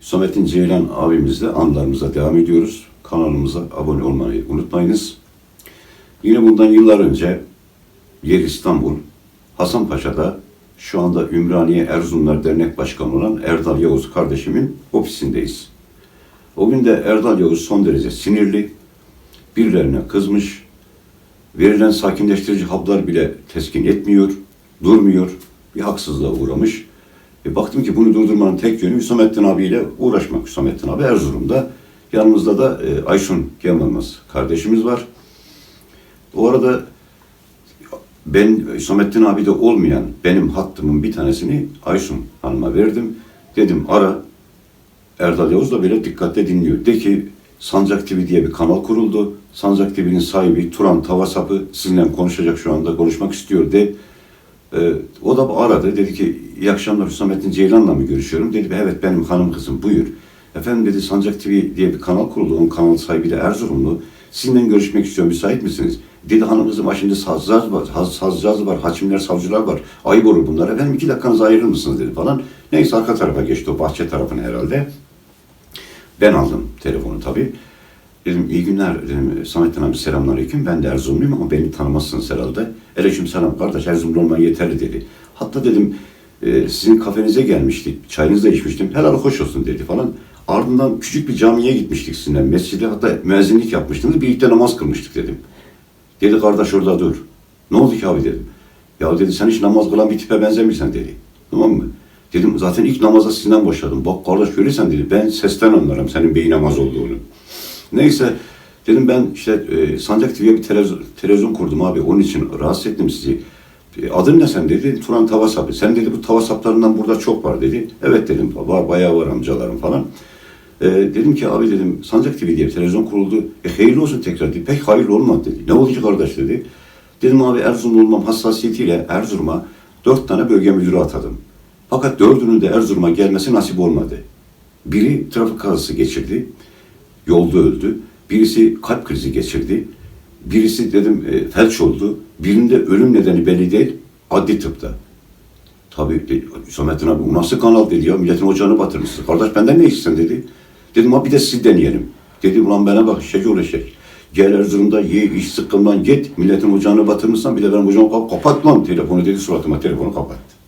Hüsamettin Ceylan abimizle anılarımıza devam ediyoruz. Kanalımıza abone olmayı unutmayınız. Yine bundan yıllar önce yer İstanbul, Hasanpaşa'da şu anda Ümraniye Erzurumlar Dernek Başkanı olan Erdal Yavuz kardeşimin ofisindeyiz. O gün de Erdal Yavuz son derece sinirli, birilerine kızmış, verilen sakinleştirici haplar bile teskin etmiyor, durmuyor, bir haksızlığa uğramış. E baktım ki bunu durdurmanın tek yönü Hüsamettin abiyle uğraşmak. Hüsamettin abi Erzurum'da. Yanımızda da e, Aysun Gemalmaz kardeşimiz var. O arada ben Hüsamettin abi de olmayan benim hattımın bir tanesini Aysun Hanım'a verdim. Dedim ara Erdal Yavuz da böyle dikkatle dinliyor. De ki Sancak TV diye bir kanal kuruldu. Sancak TV'nin sahibi Turan Tavasapı sizinle konuşacak şu anda konuşmak istiyor de. Ee, o da aradı. Dedi ki iyi akşamlar Hüsamettin Ceylan'la mı görüşüyorum? Dedi evet benim hanım kızım buyur. Efendim dedi Sancak TV diye bir kanal kuruldu. Onun kanal sahibi de Erzurumlu. Sizinle görüşmek istiyorum müsait misiniz? Dedi hanım kızım ha şimdi sazcağız var, haz, sazcağız var, hakimler, savcılar var. Ayıp olur bunlar. Efendim iki dakikanızı ayırır mısınız dedi falan. Neyse arka tarafa geçti o bahçe tarafına herhalde. Ben aldım telefonu tabii. Dedim iyi günler dedim Samettin abi selamünaleyküm. Ben de Erzurumluyum ama beni tanımazsınız herhalde. Aleyküm selam kardeş Erzurumlu olman yeterli dedi. Hatta dedim e, sizin kafenize gelmiştik. Çayınızı da içmiştim. Helal hoş olsun dedi falan. Ardından küçük bir camiye gitmiştik sizinle. Mescide hatta müezzinlik yapmıştınız. Birlikte namaz kılmıştık dedim. Dedi kardeş orada dur. Ne oldu ki abi dedim. Ya dedi sen hiç namaz kılan bir tipe benzemiyorsun dedi. Tamam mı? Dedim zaten ilk namaza sizden başladım. Bak kardeş görürsen dedi ben sesten anlarım senin beyin namaz olduğunu. Neyse dedim ben işte e, Sancak TV'ye bir televizyon, televizyon kurdum abi onun için rahatsız ettim sizi. E, adın ne sen dedi. Turan Tavasapı. Sen dedi bu tavasaplarından burada çok var dedi. Evet dedim var bayağı var amcalarım falan. E, dedim ki abi dedim Sancak TV diye bir televizyon kuruldu. E hayırlı olsun tekrar dedi. Pek hayırlı olmadı dedi. Ne ki kardeş dedi. Dedim abi Erzurumlu olmam hassasiyetiyle Erzurum'a dört tane bölge müdürü atadım. Fakat dördünün de Erzurum'a gelmesi nasip olmadı. Biri trafik kazası geçirdi. Yolda öldü. Birisi kalp krizi geçirdi. Birisi dedim e, felç oldu. Birinde ölüm nedeni belli değil. Adli tıpta. Tabii de, Hüsamettin abi bu nasıl kanal dedi ya. Milletin ocağını batırmışsın. Kardeş benden ne istiyorsun dedi. Dedim abi bir de siz deneyelim. Dedi ulan bana bak eşek ol eşek. Gel Erzurum'da ye iş sıkkından git. Milletin ocağını batırmışsan bir de benim ocağımı kap kapat lan telefonu dedi suratıma telefonu kapattı.